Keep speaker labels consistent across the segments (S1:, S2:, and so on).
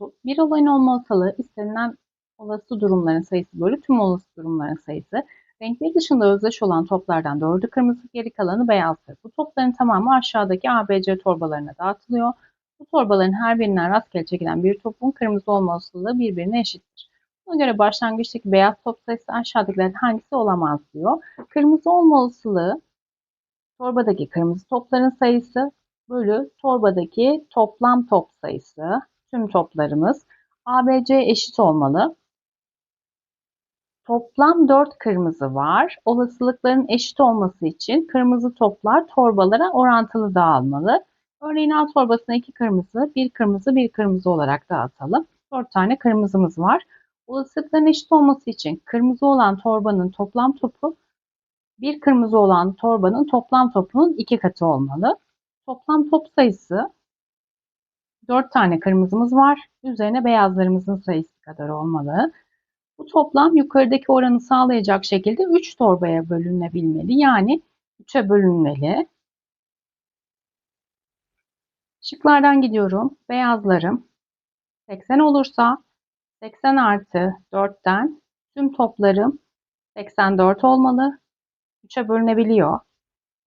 S1: Bir olayın olma olasılığı istenilen olası durumların sayısı bölü tüm olası durumların sayısı. Renkleri dışında özdeş olan toplardan dördü kırmızı, geri kalanı beyazdır. Bu topların tamamı aşağıdaki ABC torbalarına dağıtılıyor. Bu torbaların her birinden rastgele çekilen bir topun kırmızı olma olasılığı birbirine eşittir. Buna göre başlangıçtaki beyaz top sayısı aşağıdakilerden hangisi olamaz diyor. Kırmızı olma olasılığı torbadaki kırmızı topların sayısı bölü torbadaki toplam top sayısı. Tüm toplarımız ABC eşit olmalı. Toplam 4 kırmızı var. Olasılıkların eşit olması için kırmızı toplar torbalara orantılı dağılmalı. Örneğin A torbasına 2 kırmızı, 1 kırmızı, 1 kırmızı olarak dağıtalım. 4 tane kırmızımız var. Olasılıkların eşit olması için kırmızı olan torbanın toplam topu bir kırmızı olan torbanın toplam topunun iki katı olmalı. Toplam top sayısı 4 tane kırmızımız var. Üzerine beyazlarımızın sayısı kadar olmalı. Bu toplam yukarıdaki oranı sağlayacak şekilde 3 torbaya bölünebilmeli. Yani 3'e bölünmeli. Şıklardan gidiyorum. Beyazlarım 80 olursa 80 artı 4'ten tüm toplarım 84 olmalı. 3'e bölünebiliyor.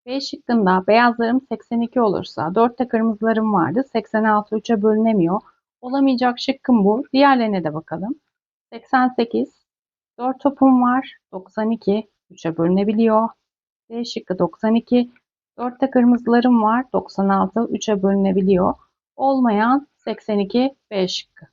S1: B şıkkında beyazlarım 82 olursa 4'te kırmızılarım vardı. 86 3'e bölünemiyor. Olamayacak şıkkım bu. Diğerlerine de bakalım. 88 4 topum var. 92 3'e bölünebiliyor. D şıkkı 92 4'te kırmızılarım var. 96 3'e bölünebiliyor. Olmayan 82 B şıkkı.